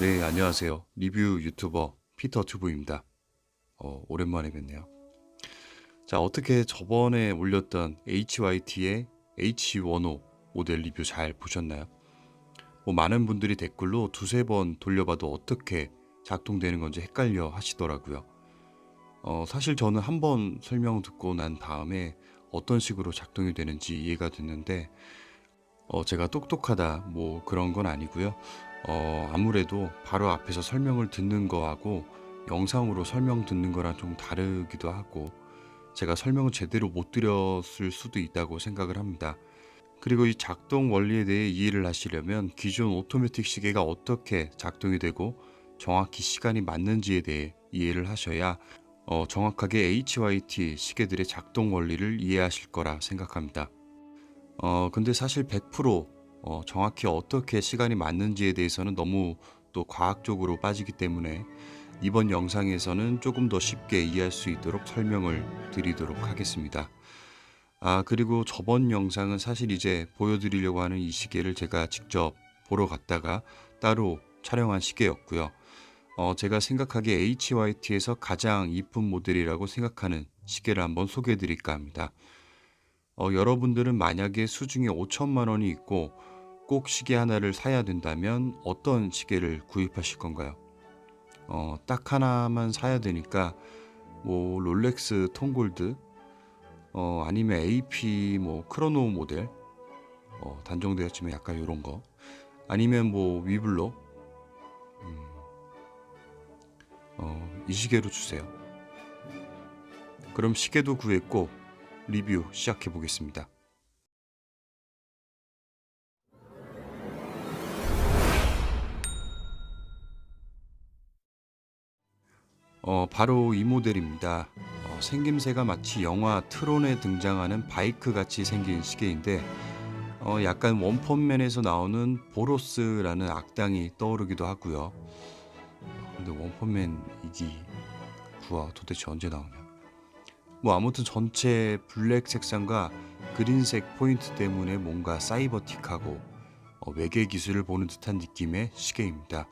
네, 안녕하세요. 리뷰 유튜버 피터 튜브입니다. 어, 오랜만에 뵙네요. 자, 어떻게 저번에 올렸던 HYT의 H15 모델 리뷰 잘 보셨나요? 뭐 많은 분들이 댓글로 두세 번 돌려봐도 어떻게 작동되는 건지 헷갈려 하시더라고요. 어, 사실 저는 한 번 설명 듣고 난 다음에 어떤 식으로 작동이 되는지 이해가 됐는데, 어, 제가 똑똑하다, 뭐 그런 건 아니고요. 어, 아무래도 바로 앞에서 설명을 듣는 거하고 영상으로 설명 듣는 거랑 좀 다르기도 하고 제가 설명을 제대로 못 드렸을 수도 있다고 생각을 합니다. 그리고 이 작동 원리에 대해 이해를 하시려면 기존 오토매틱 시계가 어떻게 작동이 되고 정확히 시간이 맞는지에 대해 이해를 하셔야 어, 정확하게 HYT 시계들의 작동 원리를 이해하실 거라 생각합니다. 어, 근데 사실 100% 어, 정확히 어떻게 시간이 맞는지에 대해서는 너무 또 과학적으로 빠지기 때문에 이번 영상에서는 조금 더 쉽게 이해할 수 있도록 설명을 드리도록 하겠습니다. 아, 그리고 저번 영상은 사실 이제 보여드리려고 하는 이 시계를 제가 직접 보러 갔다가 따로 촬영한 시계였고요. 어, 제가 생각하기에 HYT에서 가장 이쁜 모델이라고 생각하는 시계를 한번 소개해 드릴까 합니다. 어, 여러분들은 만약에 수중에 5천만 원이 있고 꼭 시계 하나를 사야 된다면 어떤 시계를 구입하실 건가요? 어, 딱 하나만 사야 되니까 뭐 롤렉스 톤골드 어, 아니면 AP 뭐 크로노 모델 어, 단종되어 치면 약간 이런 거 아니면 뭐 위블로 음, 어, 이 시계로 주세요. 그럼 시계도 구했고 리뷰 시작해 보겠습니다. 어, 바로 이 모델입니다. 어, 생김새가 마치 영화 트론에 등장하는 바이크 같이 생긴 시계인데, 어, 약간 원펀맨에서 나오는 보로스라는 악당이 떠오르기도 하고요. 근데 원펀맨 이기 구화 도대체 언제 나오냐? 뭐 아무튼 전체 블랙 색상과 그린색 포인트 때문에 뭔가 사이버틱하고 어, 외계 기술을 보는 듯한 느낌의 시계입니다.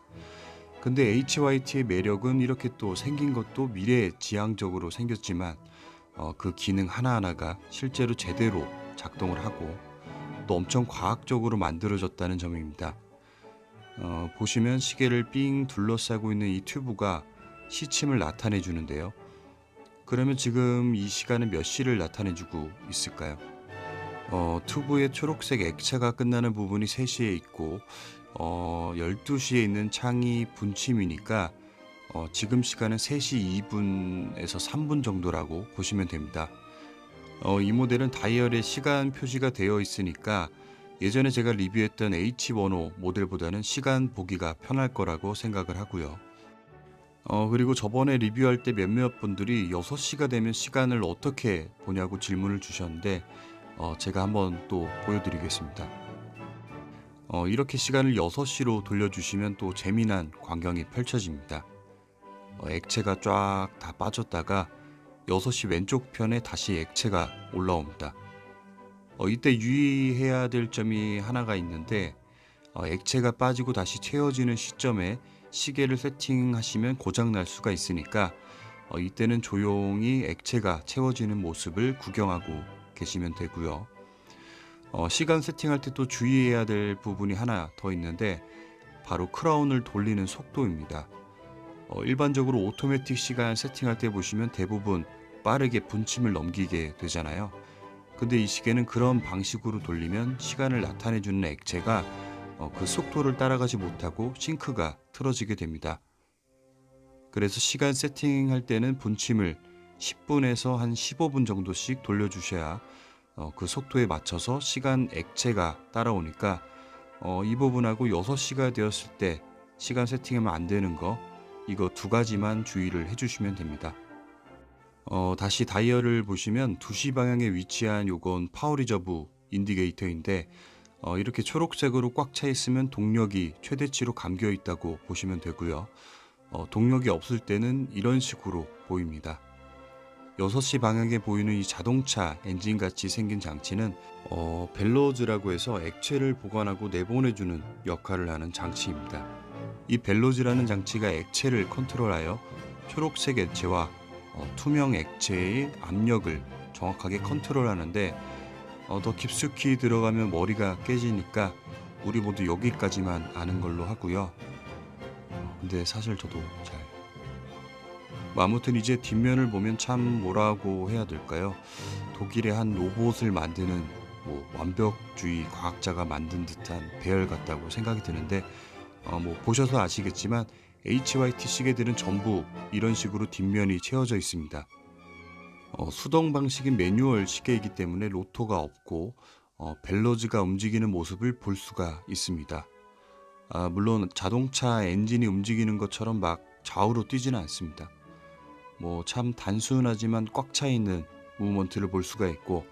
근데 HYT의 매력은 이렇게 또 생긴 것도 미래 지향적으로 생겼지만 어, 그 기능 하나하나가 실제로 제대로 작동을 하고 또 엄청 과학적으로 만들어졌다는 점입니다. 어, 보시면 시계를 삥 둘러싸고 있는 이 튜브가 시침을 나타내 주는데요. 그러면 지금 이 시간은 몇 시를 나타내 주고 있을까요? 어, 튜브의 초록색 액체가 끝나는 부분이 3시에 있고 어, 12시에 있는 창이 분침이니까 어, 지금 시간은 3시 2분에서 3분 정도라고 보시면 됩니다. 어, 이 모델은 다이얼에 시간 표시가 되어 있으니까 예전에 제가 리뷰했던 H15 모델보다는 시간 보기가 편할 거라고 생각을 하고요. 어, 그리고 저번에 리뷰할 때 몇몇 분들이 6시가 되면 시간을 어떻게 보냐고 질문을 주셨는데 어, 제가 한번 또 보여드리겠습니다. 어, 이렇게 시간을 6시로 돌려주시면 또 재미난 광경이 펼쳐집니다. 어, 액체가 쫙 다 빠졌다가 6시 왼쪽 편에 다시 액체가 올라옵니다. 어, 이때 유의해야 될 점이 하나가 있는데 어, 액체가 빠지고 다시 채워지는 시점에 시계를 세팅하시면 고장 날 수가 있으니까 어, 이때는 조용히 액체가 채워지는 모습을 구경하고 계시면 되고요. 어, 시간 세팅할 때 또 주의해야 될 부분이 하나 더 있는데 바로 크라운을 돌리는 속도입니다. 어, 일반적으로 오토매틱 시간 세팅할 때 보시면 대부분 빠르게 분침을 넘기게 되잖아요. 근데 이 시계는 그런 방식으로 돌리면 시간을 나타내주는 액체가 어, 그 속도를 따라가지 못하고 싱크가 틀어지게 됩니다. 그래서 시간 세팅할 때는 분침을 10분에서 한 15분 정도씩 돌려주셔야 어, 그 속도에 맞춰서 시간 액체가 따라오니까 어, 이 부분하고 6시가 되었을 때 시간 세팅하면 안 되는 거 이거 두 가지만 주의를 해주시면 됩니다. 어, 다시 다이얼을 보시면 2시 방향에 위치한 요건 파워 리저브 인디게이터인데 어, 이렇게 초록색으로 꽉 차 있으면 동력이 최대치로 감겨 있다고 보시면 되고요. 어, 동력이 없을 때는 이런 식으로 보입니다. 6시 방향에 보이는 이 자동차 엔진 같이 생긴 장치는 어, 벨로즈라고 해서 액체를 보관하고 내보내주는 역할을 하는 장치입니다. 이 벨로즈라는 장치가 액체를 컨트롤하여 초록색 액체와 어, 투명 액체의 압력을 정확하게 컨트롤하는데 어, 더 깊숙이 들어가면 머리가 깨지니까 우리 모두 여기까지만 아는 걸로 하고요. 어, 근데 사실 저도 잘. 뭐 아무튼 이제 뒷면을 보면 참 뭐라고 해야 될까요? 독일의 한 로봇을 만드는 뭐 완벽주의 과학자가 만든 듯한 배열 같다고 생각이 드는데 어, 뭐 보셔서 아시겠지만 HYT 시계들은 전부 이런 식으로 뒷면이 채워져 있습니다. 어, 수동 방식인 매뉴얼 시계이기 때문에 로토가 없고 어, 벨로즈가 움직이는 모습을 볼 수가 있습니다. 아, 물론 자동차 엔진이 움직이는 것처럼 막 좌우로 뛰지는 않습니다. 뭐 참 단순하지만 꽉 차 있는 무브먼트를 볼 수가 있고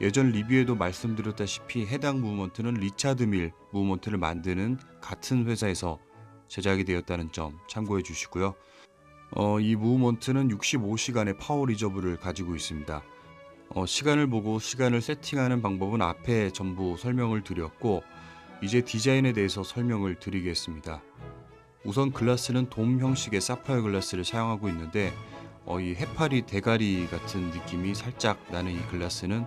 예전 리뷰에도 말씀드렸다시피 해당 무브먼트는 리차드 밀 무브먼트를 만드는 같은 회사에서 제작이 되었다는 점 참고해 주시고요. 어, 이 무브먼트는 65시간의 파워 리저브를 가지고 있습니다. 어, 시간을 보고 시간을 세팅하는 방법은 앞에 전부 설명을 드렸고 이제 디자인에 대해서 설명을 드리겠습니다. 우선 글라스는 돔 형식의 사파이어 글라스를 사용하고 있는데 어, 이 해파리 대가리 같은 느낌이 살짝 나는 이 글라스는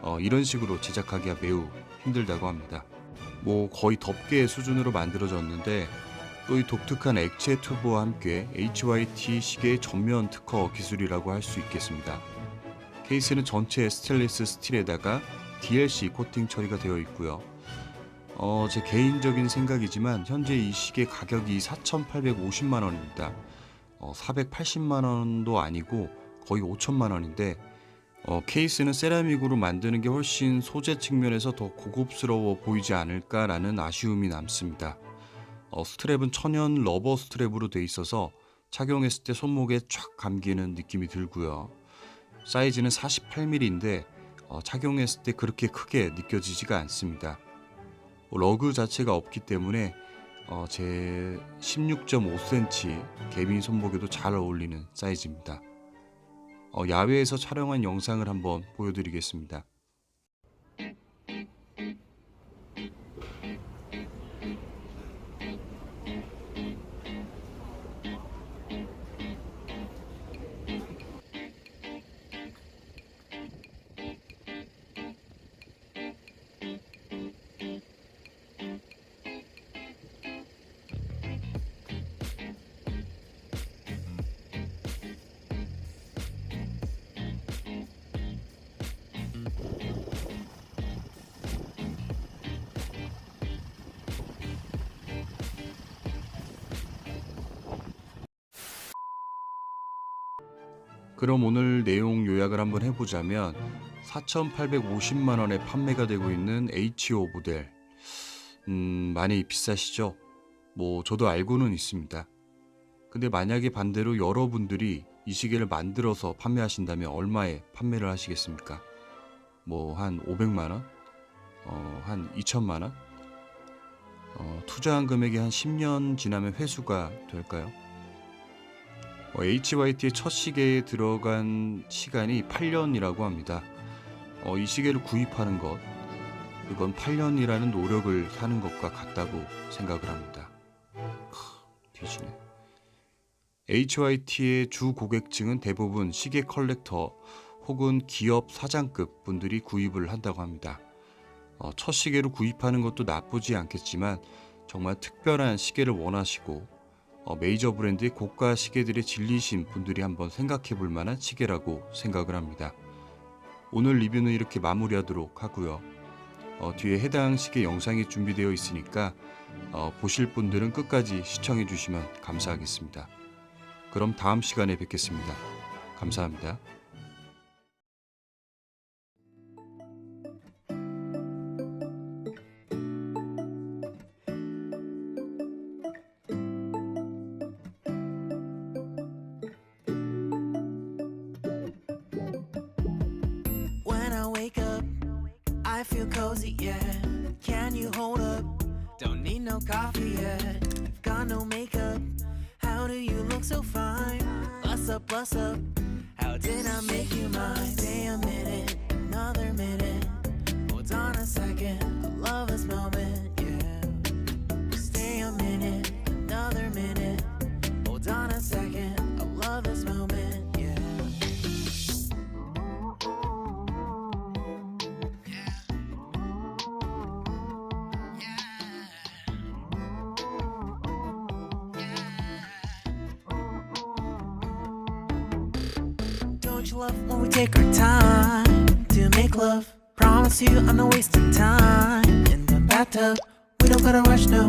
어, 이런 식으로 제작하기가 매우 힘들다고 합니다. 뭐 거의 덮개 수준으로 만들어졌는데 또 이 독특한 액체 튜브와 함께 HYT 시계의 전면 특허 기술이라고 할 수 있겠습니다. 케이스는 전체 스테인리스 스틸에다가 DLC 코팅 처리가 되어 있고요. 어, 제 개인적인 생각이지만 현재 이 시계 가격이 4,850만 원입니다. 어, 480만 원도 아니고 거의 5천만 원인데 어, 케이스는 세라믹으로 만드는 게 훨씬 소재 측면에서 더 고급스러워 보이지 않을까라는 아쉬움이 남습니다. 어, 스트랩은 천연 러버 스트랩으로 돼 있어서 착용했을 때 손목에 쫙 감기는 느낌이 들고요. 사이즈는 48mm인데 어, 착용했을 때 그렇게 크게 느껴지지가 않습니다. 뭐 러그 자체가 없기 때문에 어, 제 16.5cm 개미 손목에도 잘 어울리는 사이즈입니다. 어, 야외에서 촬영한 영상을 한번 보여드리겠습니다. 그럼 오늘 내용 요약을 한번 해보자면 4,850만 원에 판매가 되고 있는 HO 모델 음, 많이 비싸시죠? 뭐 저도 알고는 있습니다. 근데 만약에 반대로 여러분들이 이 시계를 만들어서 판매하신다면 얼마에 판매를 하시겠습니까? 뭐 한 500만 원? 어, 한 2천만 원? 어, 투자한 금액이 한 10년 지나면 회수가 될까요? 어, HYT의 첫 시계에 들어간 시간이 8년이라고 합니다. 어, 이 시계를 구입하는 것, 그건 8년이라는 노력을 사는 것과 같다고 생각을 합니다. 크, 뒤지네. HYT의 주 고객층은 대부분 시계 컬렉터 혹은 기업 사장급 분들이 구입을 한다고 합니다. 어, 첫 시계로 구입하는 것도 나쁘지 않겠지만 정말 특별한 시계를 원하시고 어, 메이저 브랜드의 고가 시계들에 질리신 분들이 한번 생각해 볼 만한 시계라고 생각을 합니다. 오늘 리뷰는 이렇게 마무리하도록 하고요. 어, 뒤에 해당 시계 영상이 준비되어 있으니까 어, 보실 분들은 끝까지 시청해 주시면 감사하겠습니다. 그럼 다음 시간에 뵙겠습니다. 감사합니다. I feel cozy, yeah. Can you hold up? Don't need no coffee yet. I've Got no makeup. How do you look so fine? Bust up, bust up. How did I make you mine? Love when we take our time to make love. Promise you I'm not wasting time in the bathtub. We don't gotta rush, no.